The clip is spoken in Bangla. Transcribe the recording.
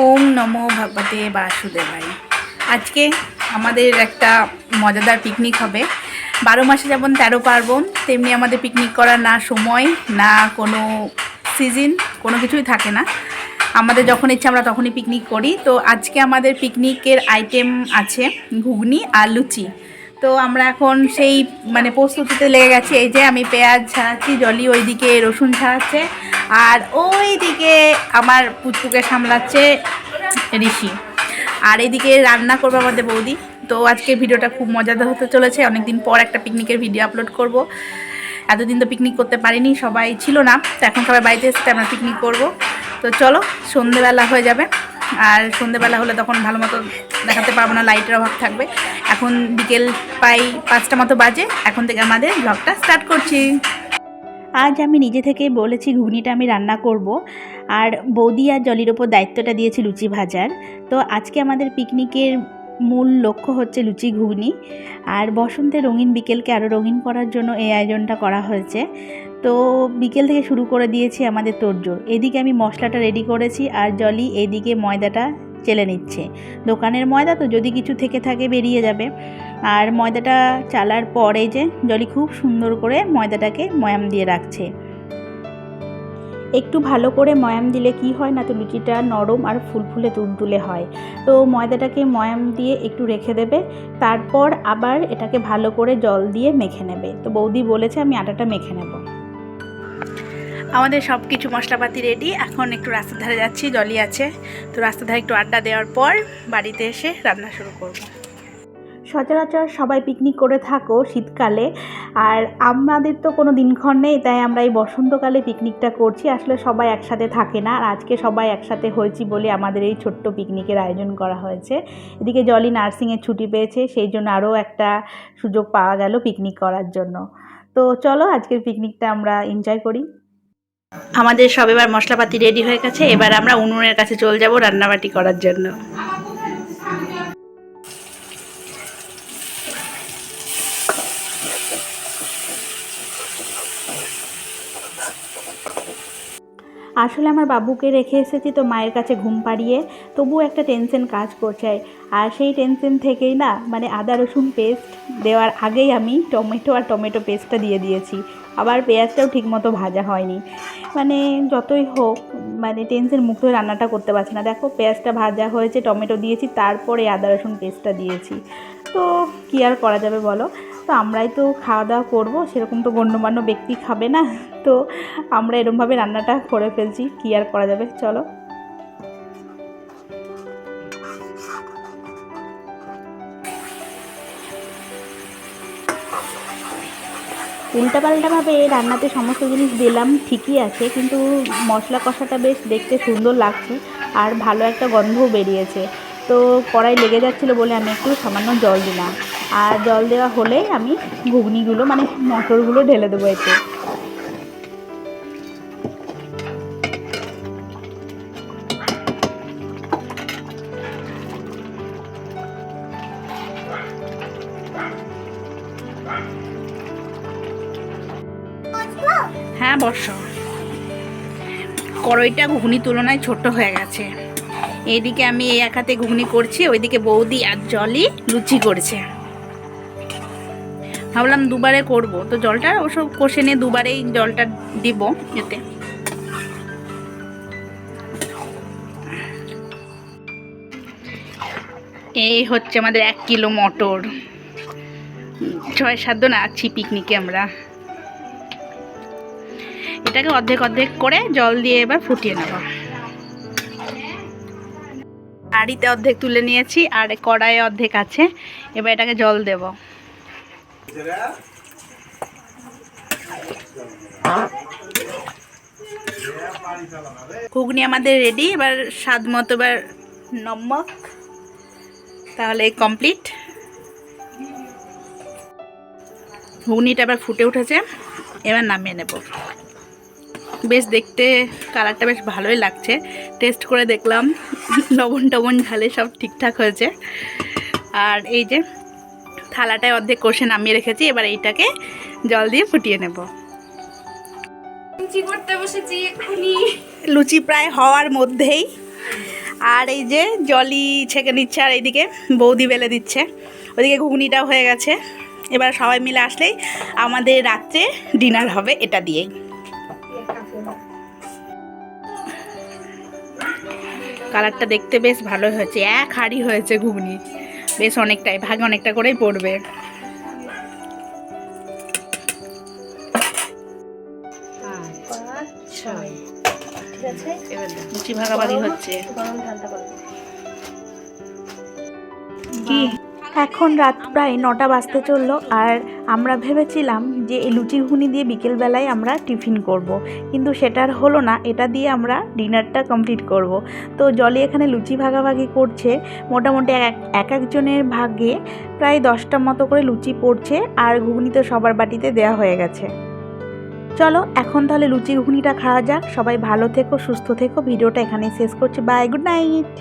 ওম নমো ভগবতে বাসুদেবাই আজকে আমাদের একটা মজাদার পিকনিক হবে। বারো মাসে যেমন তেরো পার্বণ, তেমনি আমাদের পিকনিক করার না সময়, না কোনো সিজন কোনো কিছুই থাকে না। আমাদের যখন ইচ্ছে আমরা তখনই পিকনিক করি। তো আজকে আমাদের পিকনিকের আইটেম আছে ঘুগনি আর লুচি। তো আমরা এখন সেই মানে প্রস্তুতিতে লেগে গেছি। এই যে আমি পেঁয়াজ ছাড়াচ্ছি, জলি ওইদিকে রসুন ছাড়াচ্ছে, আর ওইদিকে আমার পুচকুকে সামলাচ্ছে ঋষি। আর এদিকে রান্না করব আমাদের বৌদি। তো আজকে ভিডিওটা খুব মজাদার হতে চলেছে। অনেকদিন পর একটা পিকনিকের ভিডিও আপলোড করব। এতদিন তো পিকনিক করতে পারিনি, সবাই ছিল না। তো এখন সবাই বাড়িতে এসে আমরা পিকনিক করব। তো চলো, সন্ধেবেলা হয়ে যাবে। আর সন্ধেবেলা হলে তখন ভালো মতো দেখাতে পারব না লাইটের অভাব থাকবে। এখন বিকেল প্রায় পাঁচটা মতো বাজে, এখন থেকে আমাদের ব্লগটা স্টার্ট করছি। আজ আমি নিজে থেকে বলেছি ঘুগনিটা আমি রান্না করব, আর বৌদি আর জলির ওপর দায়িত্বটা দিয়েছি লুচি ভাজার। তো আজকে আমাদের পিকনিকের মূল লক্ষ্য হচ্ছে লুচি ঘুগনি। আর বসন্তে রঙিন বিকেলকে আরও রঙিন করার জন্য এই আয়োজনটা করা হয়েছে। তো বিকেল থেকে শুরু করে দিয়েছি আমাদের তোড়জোড়। এদিকে আমি মশলাটা রেডি করেছি আর জলি এদিকে ময়দাটা চেলে নিচ্ছে। দোকানের ময়দা তো যদি কিছু থেকে থাকে বেরিয়ে যাবে। আর ময়দাটা চালার পরে যে জলি খুব সুন্দর করে ময়দাটাকে ময়াম দিয়ে রাখছে। একটু ভালো করে ময়াম দিলে কি হয় না, তো লুচিটা নরম আর ফুলফুলে তুলতুলে হয়। তো ময়দাটাকে ময়াম দিয়ে একটু রেখে দেবে, তারপর আবার এটাকে ভালো করে জল দিয়ে মেখে নেবে। তো বৌদি বলেছে আমি আটাটা মেখে নেব। আমাদের সব কিছু মশলাপাতি রেডি এখন একটু রাস্তার ধারে যাচ্ছি, জলই আছে। তো রাস্তার ধারে একটু আড্ডা দেওয়ার পর বাড়িতে এসে রান্না শুরু করব। সচরাচর সবাই পিকনিক করে থাকো শীতকালে। আর আমাদের তো কোনো দিনক্ষণ নেই, তাই আমরা এই বসন্তকালে পিকনিকটা করছি। আসলে সবাই একসাথে থাকে না, আর আজকে সবাই একসাথে হয়েছি বলে আমাদের এই ছোট্ট পিকনিকের আয়োজন করা হয়েছে। এদিকে জলি নার্সিংয়ের ছুটি পেয়েছে, সেই জন্য আরও একটা সুযোগ পাওয়া গেল পিকনিক করার জন্য। তো চলো আজকের পিকনিকটা আমরা এনজয় করি। আমাদের সব এবার মশলাপাতি রেডি হয়ে গেছে, এবার আমরা উনুনের কাছে চলে যাব রান্নাবাটি করার জন্য। আসলে আমার বাবুকে রেখে এসেছি তো মায়ের কাছে ঘুম পাড়িয়ে, তবুও একটা টেনশন কাজ করছে। আর সেই টেনশন থেকেই না মানে আদা, রসুন পেস্ট দেওয়ার আগেই আমি টমেটো আর টমেটো পেস্টটা দিয়ে দিয়েছি। আবার পেঁয়াজটাও ঠিকমতো ভাজা হয়নি। মানে যতই হোক মানে টেনশন মুক্ত রান্নাটা করতে পারছি না। দেখো, পেঁয়াজটা ভাজা হয়েছে, টমেটো দিয়েছি, তারপরে আদা, রসুন পেস্টটা দিয়েছি। তো কী আর করা যাবে বলো? তো আমরাই তো খাওয়া দাওয়া করব, সেরকম তো গণ্যমান্য ব্যক্তি খাবে না। তো আমরা এরমভাবে রান্নাটা করে ফেলছি, কী আর করা যাবে? চলো। উল্টাপাল্টাভাবে রান্নাতে সমস্ত জিনিস দিলাম, ঠিকই আছে, কিন্তু মশলা কষাটা বেশ দেখতে সুন্দর লাগছে, আর ভালো একটা গন্ধও বেরিয়েছে। তো কড়াই লেগে যাচ্ছিল বলে আমি একটু সামান্য জল দিলাম। আর জল দেওয়া হলে আমি ঘুগনিগুলো মানে মটরগুলো ঢেলে দেবো এতে। হ্যাঁ বর্ষ কড়াইটা ঘুগনির তুলনায় ছোট হয়ে গেছে। এইদিকে আমি এই এক হাতে ঘুগনি করছি, ওইদিকে বৌদি আর জলই লুচি করছে। ভাবলাম দুবারে করব। তো জলটা ওসব কষে নিয়ে দুবারেই জলটা দিব এতে। এই হচ্ছে আমাদের এক কিলো মটর। ছয় সাত না আছি পিকনিকে আমরা। এটাকে অর্ধেক অর্ধেক করে জল দিয়ে এবার ফুটিয়ে নেব। হাঁড়িতে অর্ধেক তুলে নিয়েছি আর কড়াইয়ে অর্ধেক আছে। এবার এটাকে জল দেব। ঘুগনি আমাদের রেডি এবার স্বাদ মতো এবার নমক তাহলে কমপ্লিট ঘুগনিটা এবার ফুটে উঠেছে, এবার নামিয়ে নেব। বেশ দেখতে কালারটা বেশ ভালোই লাগছে। টেস্ট করে দেখলাম লবণ টবণ ঝালে সব ঠিকঠাক হয়েছে। আর এই যে থালাটায় অর্ধেক কষে নামিয়ে রেখেছি এবার এইটাকে জল দিয়ে ফুটিয়ে নেব। লুচি করতে বসেছি এক্ষুনি। লুচি প্রায় হওয়ার মধ্যেই। আর এই যে জলই ছেঁকে নিচ্ছে আর এইদিকে বৌদি বেলে দিচ্ছে। ওদিকে ঘুগনিটাও হয়ে গেছে। এবার সবাই মিলে আসলেই আমাদের রাত্রে ডিনার হবে এটা দিয়েই। কালারটা দেখতে বেশ ভালো হয়েছে। এক হাড়ি হয়েছে ঘুগনি। বেশ অনেকটাই ভাগে অনেকটা করেই পড়বে। লুচি ভাগাভাগি হচ্ছে। কি? এখন রাত প্রায় নটা বাজতে চলল আর আমরা ভেবেছিলাম যে এই লুচি ঘুগনি দিয়ে বিকেলবেলায় আমরা টিফিন করব। কিন্তু সেটার হলো না, এটা দিয়ে আমরা ডিনারটা কমপ্লিট করব। তো জলি এখানে লুচি ভাগাভাগি করছে, মোটামুটি এক এক একজনের ভাগে প্রায় দশটা মতো করে লুচি পড়ছে আর ঘুগনি তো সবার বাটিতে দেওয়া হয়ে গেছে। চলো, এখন তাহলে লুচি ঘুগনিটা খাওয়া যাক। সবাই ভালো থেকো, সুস্থ থেকো। ভিডিওটা এখানেই শেষ করছি। Bye good night